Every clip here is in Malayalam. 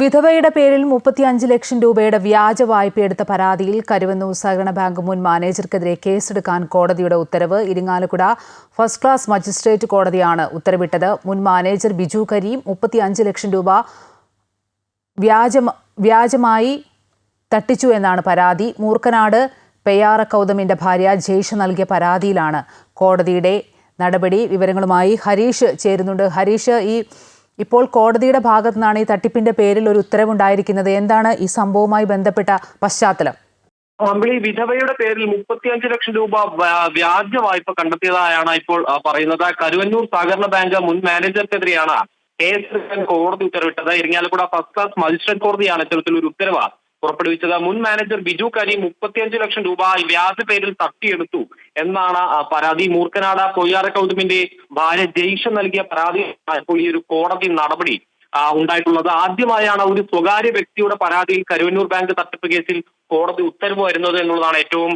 വിധവയുടെ പേരിൽ മുപ്പത്തിയഞ്ച് ലക്ഷം രൂപയുടെ വ്യാജ വായ്പയെടുത്ത പരാതിയിൽ കരുവന്നൂർ സഹകരണ ബാങ്ക് മുൻ മാനേജർക്കെതിരെ കേസെടുക്കാൻ കോടതിയുടെ ഉത്തരവ്. ഇരിങ്ങാലക്കുട ഫസ്റ്റ് ക്ലാസ് മജിസ്ട്രേറ്റ് കോടതിയാണ് ഉത്തരവിട്ടത്. മുൻ മാനേജർ ബിജു കരീം മുപ്പത്തിയഞ്ച് ലക്ഷം രൂപ വ്യാജ വ്യാജമായി തട്ടിച്ചു എന്നാണ് പരാതി. മൂർക്കനാട് പെയ്യാറ കൗതമിന്റെ ഭാര്യ ജയ്ഷ നൽകിയ പരാതിയിലാണ് കോടതിയുടെ നടപടി. വിവരങ്ങളുമായി ഹരീഷ് ചേരുന്നുണ്ട്. ഹരീഷ് ഈ ഇപ്പോൾ കോടതിയുടെ ഭാഗത്തു നിന്നാണ് ഈ തട്ടിപ്പിന്റെ പേരിൽ ഒരു ഉത്തരവുണ്ടായിരിക്കുന്നത്. എന്താണ് ഈ സംഭവവുമായി ബന്ധപ്പെട്ട പശ്ചാത്തലം? അമ്പിളി വിധവയുടെ പേരിൽ മുപ്പത്തിയഞ്ച് ലക്ഷം രൂപ വ്യാ- വ്യാജ വായ്പ കണ്ടെത്തിയതായാണ് ഇപ്പോൾ പറയുന്നത്. കരുവന്നൂർ സഹകരണ ബാങ്ക് മുൻ മാനേജർക്കെതിരെയാണ് കേസ് കോടതി ഉത്തരവിട്ടത്. ഇരിങ്ങാലക്കുട ഫസ്റ്റ് ക്ലാസ് മജിസ്ട്രേറ്റ് കോടതിയാണ് ഇത്തരത്തിൽ ഒരു ഉത്തരവ്. പുറപ്പെടുവിച്ചത്. മുൻ മാനേജർ ബിജു കരി മുപ്പത്തിയഞ്ച് ലക്ഷം രൂപ വ്യാജ പേരിൽ തട്ടിയെടുത്തു എന്നാണ് പരാതി. മൂർക്കനാട് കൊയ്യാറ കൗതുമിന്റെ ഭാര്യ ജയ്ഷ നൽകിയ പരാതി ഇപ്പോൾ ഈ ഒരു കോടതി നടപടി ഉണ്ടായിട്ടുള്ളത്. ആദ്യമായാണ് ഒരു സ്വകാര്യ വ്യക്തിയുടെ പരാതിയിൽ കരുവന്നൂർ ബാങ്ക് തട്ടിപ്പ് കേസിൽ കോടതി ഉത്തരവ് വരുന്നത് എന്നുള്ളതാണ് ഏറ്റവും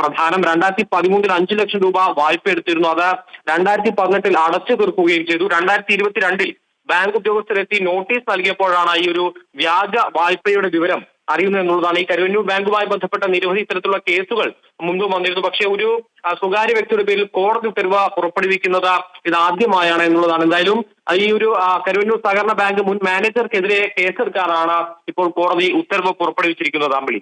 പ്രധാനം. രണ്ടായിരത്തി പതിമൂന്നിൽ അഞ്ചു ലക്ഷം രൂപ വായ്പ എടുത്തിരുന്നു. അത് രണ്ടായിരത്തി പതിനെട്ടിൽ അടച്ചു തീർക്കുകയും ചെയ്തു. രണ്ടായിരത്തി ഇരുപത്തിരണ്ടിൽ ബാങ്ക് ഉദ്യോഗസ്ഥരെത്തി നോട്ടീസ് നൽകിയപ്പോഴാണ് ഈ ഒരു വ്യാജ വായ്പയുടെ വിവരം അറിയുന്നത് എന്നുള്ളതാണ് ഈ കരുവന്നൂർ ബാങ്കുമായി ബന്ധപ്പെട്ട നിരവധി ഇത്തരത്തിലുള്ള കേസുകൾ മുൻപ് വന്നിരുന്നു. പക്ഷേ ഒരു സ്വകാര്യ വ്യക്തിയുടെ പേരിൽ കോടതി ഉത്തരവ് പുറപ്പെടുവിക്കുന്നത് ഇത് ആദ്യമായാണ് എന്നുള്ളതാണ്. എന്തായാലും ഈ ഒരു കരുവന്നൂർ സഹകരണ ബാങ്ക് മുൻ മാനേജർക്കെതിരെ കേസെടുക്കാനാണ് ഇപ്പോൾ കോടതി ഉത്തരവ് പുറപ്പെടുവിച്ചിരിക്കുന്നത് അമ്പിളി.